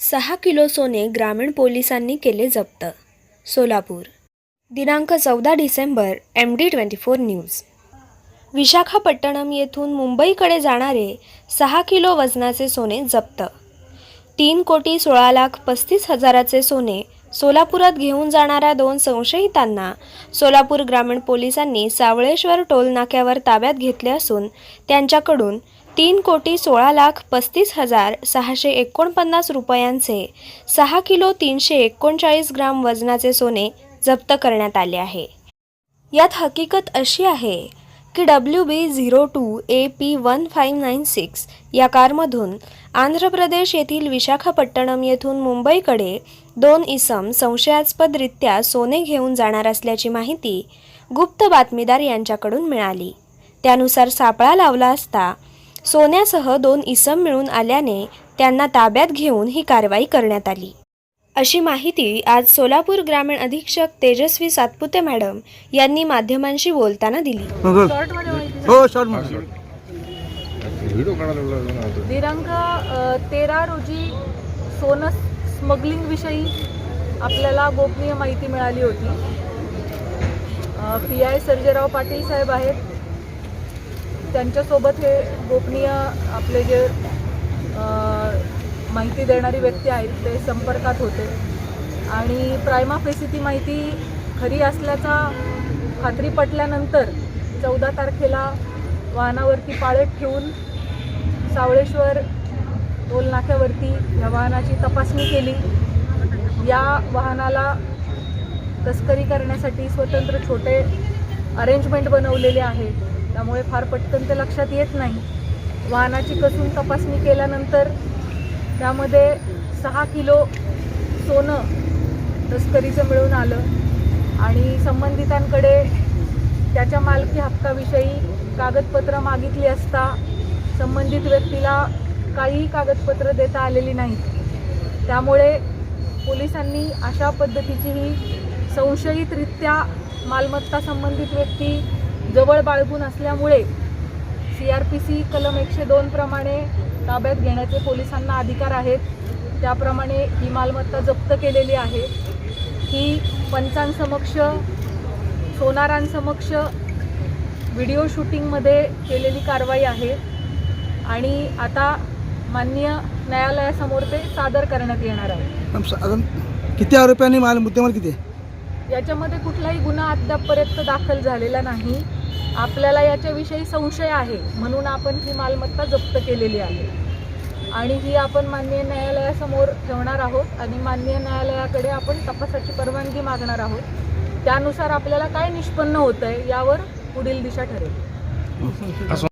सहा किलो सोने ग्रामीण पोलिसांनी केले जप्त. सोलापूर. दिनांक चौदा December M D twenty four news. Visakhapatnam येथून मुंबईकडे जाणारे सहा किलो वजनाचे सोने जप्त. तीन कोटी सोळा लाख पस्तीस हजाराचे सोने सोलापुरात घेऊन जाणाऱ्या दोन संशयितांना सोलापूर ग्रामीण पोलिसांनी सावळेश्वर टोल नाक्यावर ताब्यात घेतले असून त्यांच्याकडून तीन कोटी सोळा लाख पस्तीस हजार सहाशे एकोणपन्नास रुपयांचे सहा किलो तीनशे एकोणचाळीस ग्राम वजनाचे सोने जप्त करण्यात आले आहे. यात हकीकत अशी आहे की W B zero two A P one five nine six या कारमधून आंध्र प्रदेश येथील विशाखापट्टणम येथून मुंबईकडे दोन इसम संशयास्पदरित्या सोने घेऊन जाणार असल्याची माहिती गुप्त बातमीदार यांच्याकडून मिळाली. त्यानुसार सापळा लावला असता सोन्यासह दोन इसम मिळून आल्याने त्यांना ताब्यात घेऊन ही कारवाई करण्यात आली. अशी माहिती आज सोलापूर ग्रामीण अधीक्षक तेजस्वी सातपुते मॅडम यांनी माध्यमांशी बोलताना दिली. हो, दिनांक तेरा रोजी सोनं स्मगलिंगविषयी आपल्याला गोपनीय माहिती मिळाली होती. पी आय सर्जेराव पाटील साहेब आहेत. त्यांच्यासोबत हे गोपनीय आपले जे माहिती देणारी व्यक्ती आहेत ते संपर्कात होते. आणि प्रायमा फेसी ती माहिती खरी असल्याचा खात्री पटल्यानंतर चौदा तारखेला वाहनावरती पाळत ठेवून सावळेश्वर टोलनाक्यावरती या वाहनाची तपासणी केली. या वाहनाला तस्करी करण्यासाठी स्वतंत्र छोटे अरेंजमेंट बनवलेले आहे. त्यामुळे फार पटकन ते लक्षात येत नाही. वाहनाची कसून तपासणी केल्यानंतर त्यामध्ये सहा किलो सोनं तस्करीचं मिळून आलं आणि संबंधितांकडे त्याच्या मालकी हक्काविषयी कागदपत्र मागितली असता संबंधित व्यक्तीला काहीही कागदपत्र देता आलेली नाहीत. त्यामुळे पोलिसांनी अशा पद्धतीची ही संशयितरित्या मालमत्ता संबंधित व्यक्ती जवळ बाळगून असल्यामुळे सी आर पी सी कलम एकशे दोन प्रमाणे ताब्यात घेण्याचे पोलिसांना अधिकार आहेत. त्याप्रमाणे ही मालमत्ता जप्त केलेली आहे. ही पंचांसमक्ष सोनारांसमक्ष व्हिडिओ शूटिंगमध्ये केलेली कारवाई आहे. आणि आता माननीय न्यायालयासमोर ते सादर करण्यात येणार आहे. अजून किती आरोपी माल मुद्देमाल किती आहे? याच्यामध्ये कुठलाही गुन्हा अद्यापपर्यंत दाखल झालेला नाही. आपल्याला याच्याविषयी संशय आहे म्हणून आपण ही मालमत्ता जप्त केलेली आहे. आणि ही आपण माननीय न्यायालयासमोर ठेवणार आहोत आणि माननीय न्यायालयाकडे आपण तपासाची परवानगी मागणार आहोत. त्यानुसार आपल्याला काय निष्पन्न होतं आहे यावर पुढील दिशा ठरेल.